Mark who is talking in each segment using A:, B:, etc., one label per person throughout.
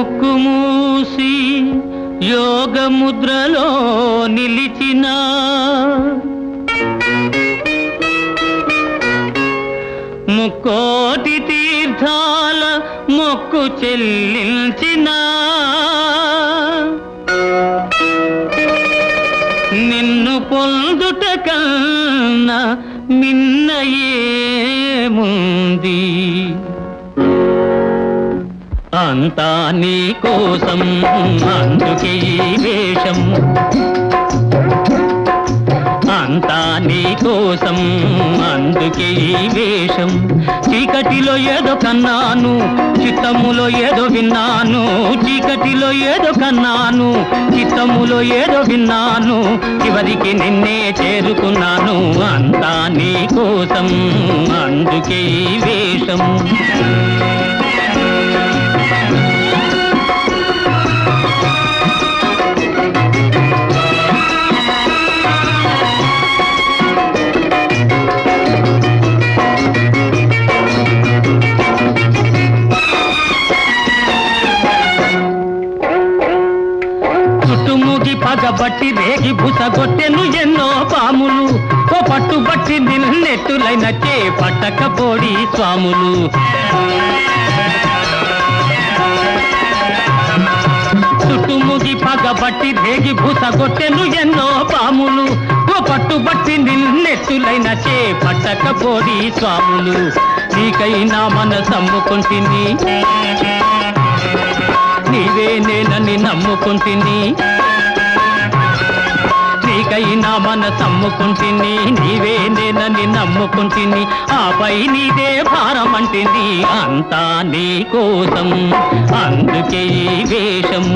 A: ముక్కు మూసి యోగ ముద్రలో నిలిచిన. ముక్కోటి తీర్థాల మొక్కు చెల్లించిన. నిన్ను పొందుట కన్నా మిన్నయేముంది అంతా నీ కోసం అందుకే ఈ వేషం. అంతా నీ కోసం అందుకే ఈ వేషం. చీకటిలో ఏదో కన్నాను చిత్తములో ఏదో విన్నాను. చీకటిలో ఏదో కన్నాను చిత్తములో ఏదో విన్నాను. చివరికి నిన్నే చేరుకున్నాను. అంతా నీ కోసం అందుకే ఈ వేషం. బట్టి రేగి బుసగొట్టెను ఎన్నో పాములు. ఓ పట్టుబట్టి నిన్నెట్టులైన చే పట్టకపోడి స్వాములు. చుట్టుముగి పగబట్టి రేగి బుసగొట్టెను ఎన్నో పాములు. ఓ పట్టుబట్టి నిన్నెట్టులైన చే పట్టకపోడి స్వాములు. నీకైనా మన సమ్ముకుంటుంది నీవే నేనని నమ్ముకుంటుంది మనసమ్ముకుంటుంది నీవే నేనని నమ్ముకుంటుంది ఆపై నీదే భారం అంటుంది అంతా నీ కోసం. అందుకే ఈ వేషం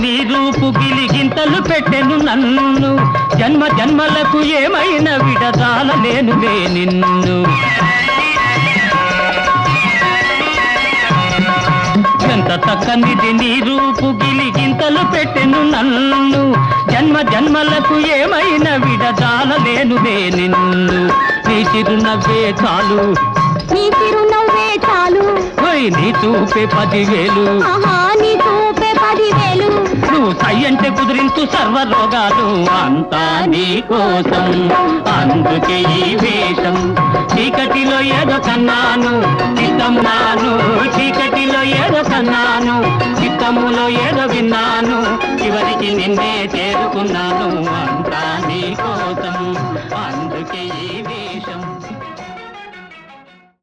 A: నీ రూపు గిలిగింతలు పెట్టెను నన్ను జన్మ జన్మలకు ఏమైనా విడదాల నేనులే నిన్ను. ఎంత చక్కనిది నీ రూపు గిలిగింతలు పెట్టెను నన్ను జన్మ జన్మలకు ఏమైనా విడదాల నేనులే నిన్ను. నీ చిరునవ్వే చాలు.
B: నీ చిరునవ్వే చాలు.
A: నీ చూపే పదివేలు. సై అంటే కుదిరించు సర్వ రోగాలు అంతా నీ కోసం. అందుకే ఈ వేషం. చీకటిలో ఏదో కన్నాను చిత్తమ్మాను. చీకటిలో ఏదో కన్నాను చిత్తములో ఏదో విన్నాను. చివరికి నిన్నే చేరుకున్నాను.